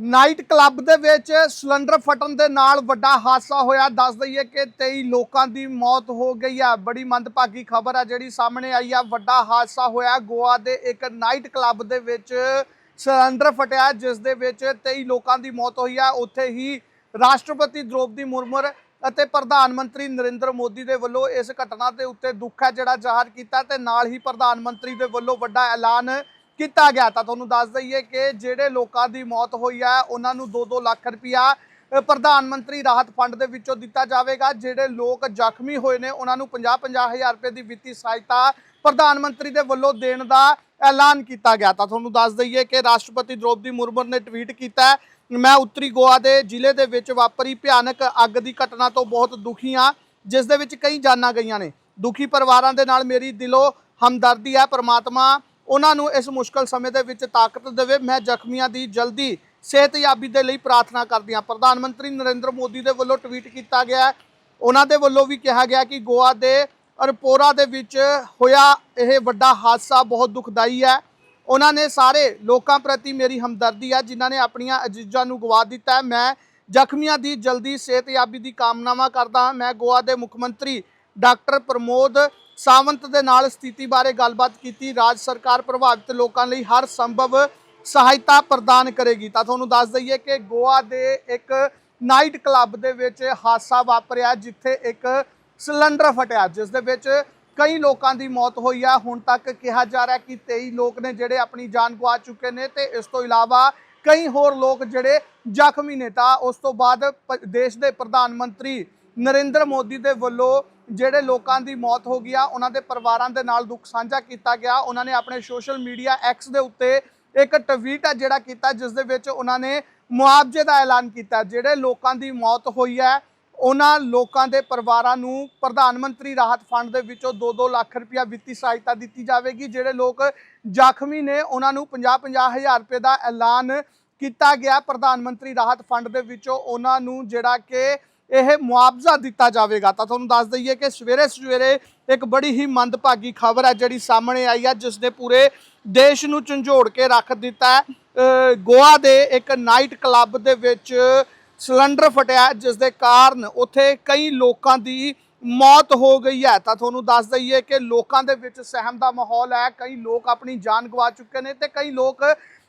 Night club ਦੇ ਵਿੱਚ cylinder ਫਟਣ ਦੇ ਨਾਲ ਵੱਡਾ ਹਾਦਸਾ ਹੋਇਆ। ਦੱਸ ਦਈਏ ਕਿ 23 ਲੋਕਾਂ ਦੀ ਮੌਤ ਹੋ ਗਈ ਹੈ ਬੜੀ ਮੰਦਭਾਗੀ ਖਬਰ ਹੈ ਜਿਹੜੀ ਸਾਹਮਣੇ ਆਈ ਆ। ਵੱਡਾ ਹਾਦਸਾ ਹੋਇਆ। ਗੋਆ ਦੇ ਇੱਕ ਨਾਈਟ ਕਲੱਬ ਦੇ ਵਿੱਚ ਸਿਲੰਡਰ ਫਟਿਆ, ਜਿਸ ਦੇ ਵਿੱਚ 23 ਲੋਕਾਂ ਦੀ ਮੌਤ ਹੋਈ ਹੈ ਉੱਥੇ ਹੀ ਰਾਸ਼ਟਰਪਤੀ ਦ੍ਰੋਪਦੀ ਮੁਰਮਰ ਅਤੇ ਪ੍ਰਧਾਨ ਮੰਤਰੀ ਨਰਿੰਦਰ ਮੋਦੀ ਦੇ ਵੱਲੋਂ ਇਸ ਘਟਨਾ ਦੇ ਉੱਤੇ ਦੁੱਖ ਹੈ ਜਿਹੜਾ ਜ਼ਾਹਰ ਕੀਤਾ ਤੇ ਨਾਲ ਹੀ ਪ੍ਰਧਾਨ ਮੰਤਰੀ ਦੇ ਵੱਲੋਂ ਵੱਡਾ ਐਲਾਨ ਕੀਤਾ ਗਿਆ। ਤਾਂ ਤੁਹਾਨੂੰ ਦੱਸ ਦਈਏ ਕਿ ਜਿਹੜੇ ਲੋਕਾਂ ਦੀ ਮੌਤ ਹੋਈ ਹੈ ਉਹਨਾਂ ਨੂੰ 2-2 ਲੱਖ ਰੁਪਇਆ ਪ੍ਰਧਾਨ ਮੰਤਰੀ ਰਾਹਤ ਫੰਡ ਦੇ ਵਿੱਚੋਂ ਦਿੱਤਾ ਜਾਵੇਗਾ। ਜਿਹੜੇ ਲੋਕ ਜ਼ਖਮੀ ਹੋਏ ਨੇ, ਉਹਨਾਂ ਨੂੰ 50-50 ਹਜ਼ਾਰ ਰੁਪਏ ਦੀ ਵਿੱਤੀ ਸਹਾਇਤਾ ਪ੍ਰਧਾਨ ਮੰਤਰੀ ਦੇ ਵੱਲੋਂ ਦੇਣ ਦਾ ਐਲਾਨ ਕੀਤਾ ਗਿਆ। ਤਾਂ ਤੁਹਾਨੂੰ ਦੱਸ ਦਈਏ ਕਿ ਰਾਸ਼ਟਰਪਤੀ ਦ੍ਰੋਪਦੀ ਮੁਰਮੂ ਨੇ ਟਵੀਟ ਕੀਤਾ, ਮੈਂ ਉੱਤਰੀ ਗੋਆ ਦੇ ਜ਼ਿਲ੍ਹੇ ਦੇ ਵਿੱਚ ਵਾਪਰੀ ਭਿਆਨਕ ਅੱਗ ਦੀ ਘਟਨਾ ਤੋਂ ਬਹੁਤ ਦੁਖੀ ਹਾਂ, ਜਿਸ ਦੇ ਵਿੱਚ ਕਈ ਜਾਨਾਂ ਗਈਆਂ ਨੇ। ਦੁਖੀ ਪਰਿਵਾਰਾਂ ਦੇ ਨਾਲ ਮੇਰੀ ਦਿਲੋਂ ਹਮਦਰਦੀ ਹੈ, ਪਰਮਾਤਮਾ ਉਹਨਾਂ ਨੂੰ ਇਸ ਮੁਸ਼ਕਲ ਸਮੇਂ ਦੇ ਵਿੱਚ ਤਾਕਤ ਦੇਵੇ। ਮੈਂ ਜ਼ਖਮੀਆਂ ਦੀ ਜਲਦੀ ਸਿਹਤਯਾਬੀ ਦੇ ਲਈ ਪ੍ਰਾਰਥਨਾ ਕਰਦੀ ਹਾਂ। ਪ੍ਰਧਾਨ ਮੰਤਰੀ ਨਰਿੰਦਰ ਮੋਦੀ ਦੇ ਵੱਲੋਂ ਟਵੀਟ ਕੀਤਾ ਗਿਆ ਉਹਨਾਂ ਦੇ ਵੱਲੋਂ ਵੀ ਕਿਹਾ ਗਿਆ ਕਿ ਗੋਆ ਦੇ ਅਰਪੋਰਾ ਦੇ ਵਿੱਚ ਹੋਇਆ ਇਹ ਵੱਡਾ ਹਾਦਸਾ ਬਹੁਤ ਦੁਖਦਾਈ ਹੈ। ਉਹਨਾਂ ਨੇ ਸਾਰੇ ਲੋਕਾਂ ਪ੍ਰਤੀ ਮੇਰੀ ਹਮਦਰਦੀ ਹੈ, ਜਿਨ੍ਹਾਂ ਨੇ ਆਪਣੀਆਂ ਅਜੀਜ਼ਾਂ ਨੂੰ ਗਵਾ ਦਿੱਤਾ ਹੈ। ਮੈਂ ਜ਼ਖਮੀਆਂ ਦੀ ਜਲਦੀ ਸਿਹਤਯਾਬੀ ਦੀ ਕਾਮਨਾਵਾਂ ਕਰਦਾ ਹਾਂ। ਮੈਂ ਗੋਆ ਦੇ ਮੁੱਖ ਮੰਤਰੀ ਡਾਕਟਰ ਪ੍ਰਮੋਦ ਸਾਵੰਤ ਦੇ ਨਾਲ ਸਥਿਤੀ ਬਾਰੇ ਗੱਲਬਾਤ ਕੀਤੀ। ਰਾਜ ਸਰਕਾਰ ਪ੍ਰਭਾਵਿਤ ਲੋਕਾਂ ਲਈ ਹਰ ਸੰਭਵ ਸਹਾਇਤਾ ਪ੍ਰਦਾਨ ਕਰੇਗੀ। ਤਾਂ ਤੁਹਾਨੂੰ ਦੱਸ ਦਈਏ ਕਿ ਗੋਆ ਦੇ ਇੱਕ ਨਾਈਟ ਕਲੱਬ ਦੇ ਵਿੱਚ ਹਾਦਸਾ ਵਾਪਰਿਆ, ਜਿੱਥੇ ਇੱਕ ਸਿਲੰਡਰ ਫਟਿਆ, ਜਿਸ ਦੇ ਵਿੱਚ ਕਈ ਲੋਕਾਂ ਦੀ ਮੌਤ ਹੋਈ ਆ। ਹੁਣ ਤੱਕ ਕਿਹਾ ਜਾ ਰਿਹਾ ਕਿ 23 ਲੋਕ ਨੇ ਜਿਹੜੇ ਆਪਣੀ ਜਾਨ ਗਵਾ ਚੁੱਕੇ ਨੇ ਤੇ ਇਸ ਤੋਂ ਇਲਾਵਾ ਕਈ ਹੋਰ ਲੋਕ ਜਿਹੜੇ ਜ਼ਖਮੀ ਨੇ। ਤਾਂ ਉਸ ਤੋਂ ਬਾਅਦ ਪ- ਦੇਸ਼ ਦੇ ਪ੍ਰਧਾਨ ਮੰਤਰੀ ਨਰਿੰਦਰ ਮੋਦੀ ਦੇ ਵੱਲੋਂ ਜਿਹੜੇ ਲੋਕਾਂ ਦੀ ਮੌਤ ਹੋ ਗਈ ਆ, ਉਹਨਾਂ ਦੇ ਪਰਿਵਾਰਾਂ ਦੇ ਨਾਲ ਦੁੱਖ ਸਾਂਝਾ ਕੀਤਾ ਗਿਆ। ਉਹਨਾਂ ਨੇ ਆਪਣੇ ਸੋਸ਼ਲ ਮੀਡੀਆ ਐਕਸ ਦੇ ਉੱਤੇ ਇੱਕ ਟਵੀਟ ਆ ਜਿਹੜਾ ਕੀਤਾ, ਜਿਸ ਦੇ ਵਿੱਚ ਉਹਨਾਂ ਨੇ ਮੁਆਵਜ਼ੇ ਦਾ ਐਲਾਨ ਕੀਤਾ। ਜਿਹੜੇ ਲੋਕਾਂ ਦੀ ਮੌਤ ਹੋਈ ਹੈ ਉਹਨਾਂ ਲੋਕਾਂ ਦੇ ਪਰਿਵਾਰਾਂ ਨੂੰ ਪ੍ਰਧਾਨ ਮੰਤਰੀ ਰਾਹਤ ਫੰਡ ਦੇ ਵਿੱਚੋਂ 2-2 ਲੱਖ ਰੁਪਇਆ ਵਿੱਤੀ ਸਹਾਇਤਾ ਦਿੱਤੀ ਜਾਵੇਗੀ। ਜਿਹੜੇ ਲੋਕ ਜ਼ਖਮੀ ਨੇ, ਉਹਨਾਂ ਨੂੰ 50-50 ਹਜ਼ਾਰ ਰੁਪਏ ਦਾ ਐਲਾਨ ਕੀਤਾ ਗਿਆ। ਪ੍ਰਧਾਨ ਮੰਤਰੀ ਰਾਹਤ ਫੰਡ ਦੇ ਵਿੱਚੋਂ ਉਹਨਾਂ ਨੂੰ ਜਿਹੜਾ ਕਿ ਇਹ ਮੁਆਵਜ਼ਾ ਦਿੱਤਾ ਜਾਵੇਗਾ। ਤਾਂ ਤੁਹਾਨੂੰ ਦੱਸ ਦਈਏ ਕਿ ਸਵੇਰੇ ਸਵੇਰੇ ਇੱਕ ਬੜੀ ਹੀ ਮੰਦਭਾਗੀ ਖਬਰ ਹੈ ਜਿਹੜੀ ਸਾਹਮਣੇ ਆਈ ਹੈ ਜਿਸ ਨੇ ਪੂਰੇ ਦੇਸ਼ ਨੂੰ ਝੰਜੋੜ ਕੇ ਰੱਖ ਦਿੱਤਾ ਹੈ। ਗੋਆ ਦੇ ਇੱਕ ਨਾਈਟ ਕਲੱਬ ਦੇ ਵਿੱਚ ਸਿਲੰਡਰ ਫਟਿਆ ਜਿਸ ਦੇ ਕਾਰਨ ਉੱਥੇ ਕਈ ਲੋਕਾਂ ਦੀ ਮੌਤ ਹੋ ਗਈ ਹੈ। ਤਾਂ ਤੁਹਾਨੂੰ ਦੱਸ ਦਈਏ ਕਿ ਲੋਕਾਂ ਦੇ ਵਿੱਚ ਸਹਿਮ ਦਾ ਮਾਹੌਲ ਹੈ। ਕਈ ਲੋਕ ਆਪਣੀ ਜਾਨ ਗਵਾ ਚੁੱਕੇ ਨੇ ਤੇ ਕਈ ਲੋਕ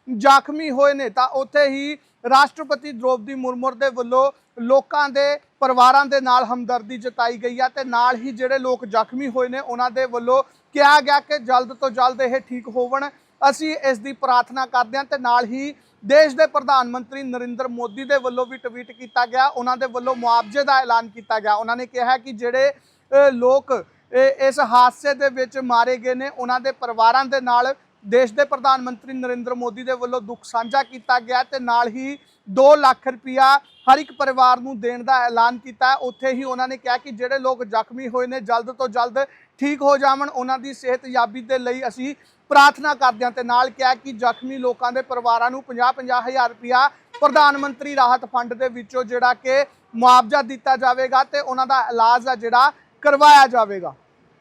ਜ਼ਖਮੀ ਹੋਏ ਨੇ। ਤਾਂ ਉੱਥੇ ਹੀ ਰਾਸ਼ਟਰਪਤੀ ਦ੍ਰੋਪਦੀ ਮੁਰਮੁਰ ਦੇ ਵੱਲੋਂ ਲੋਕਾਂ ਦੇ ਪਰਿਵਾਰਾਂ ਦੇ ਨਾਲ ਹਮਦਰਦੀ ਜਤਾਈ ਗਈ ਹੈ ਤੇ ਨਾਲ ਹੀ ਜਿਹੜੇ ਲੋਕ ਜ਼ਖਮੀ ਹੋਏ ਨੇ, ਉਹਨਾਂ ਦੇ ਵੱਲੋਂ ਕਿਹਾ ਗਿਆ ਕਿ ਜਲਦ ਤੋਂ ਜਲਦ ਇਹ ਠੀਕ ਹੋਵਣ। ਅਸੀਂ ਇਸ ਦੀ ਪ੍ਰਾਰਥਨਾ ਕਰਦੇ ਹਾਂ ਤੇ ਨਾਲ ਹੀ ਦੇਸ਼ ਦੇ ਪ੍ਰਧਾਨ ਮੰਤਰੀ ਨਰਿੰਦਰ ਮੋਦੀ ਦੇ ਵੱਲੋਂ ਵੀ ਟਵੀਟ ਕੀਤਾ ਗਿਆ। ਉਹਨਾਂ ਦੇ ਵੱਲੋਂ ਮੁਆਵਜ਼ੇ ਦਾ ਐਲਾਨ ਕੀਤਾ ਗਿਆ। ਉਹਨਾਂ ਨੇ ਕਿਹਾ ਕਿ ਜਿਹੜੇ ਲੋਕ ਇਸ ਹਾਦਸੇ ਦੇ ਵਿੱਚ ਮਾਰੇ ਗਏ ਨੇ, ਉਹਨਾਂ ਦੇ ਪਰਿਵਾਰਾਂ ਦੇ ਨਾਲ ਦੇਸ਼ ਦੇ ਪ੍ਰਧਾਨ ਮੰਤਰੀ ਨਰਿੰਦਰ ਮੋਦੀ ਦੇ ਵੱਲੋਂ ਦੁੱਖ ਸਾਂਝਾ ਕੀਤਾ ਗਿਆ ਤੇ ਨਾਲ ਹੀ 2 ਲੱਖ ਰੁਪਇਆ ਹਰ ਇੱਕ ਪਰਿਵਾਰ ਨੂੰ ਦੇਣ ਦਾ ਐਲਾਨ ਕੀਤਾ। ਉੱਥੇ ਹੀ ਉਹਨਾਂ ਨੇ ਕਿਹਾ ਕਿ ਜਿਹੜੇ ਲੋਕ ਜ਼ਖਮੀ ਹੋਏ ਨੇ, ਜਲਦ ਤੋਂ ਜਲਦ ਠੀਕ ਹੋ ਜਾਵਣ। ਉਹਨਾਂ ਦੀ ਸਿਹਤਯਾਬੀ ਦੇ ਲਈ ਅਸੀਂ ਪ੍ਰਾਰਥਨਾ ਕਰਦੇ ਹਾਂ ਤੇ ਨਾਲ ਕਿਹਾ ਕਿ ਜ਼ਖਮੀ ਲੋਕਾਂ ਦੇ ਪਰਿਵਾਰਾਂ ਨੂੰ 50-50 ਹਜ਼ਾਰ ਰੁਪਇਆ ਪ੍ਰਧਾਨ ਮੰਤਰੀ ਰਾਹਤ ਫੰਡ ਦੇ ਵਿੱਚੋਂ ਜਿਹੜਾ ਕਿ ਮੁਆਵਜ਼ਾ ਦਿੱਤਾ ਜਾਵੇਗਾ ਤੇ ਉਹਨਾਂ ਦਾ ਇਲਾਜ ਆ ਜਿਹੜਾ ਕਰਵਾਇਆ ਜਾਵੇਗਾ।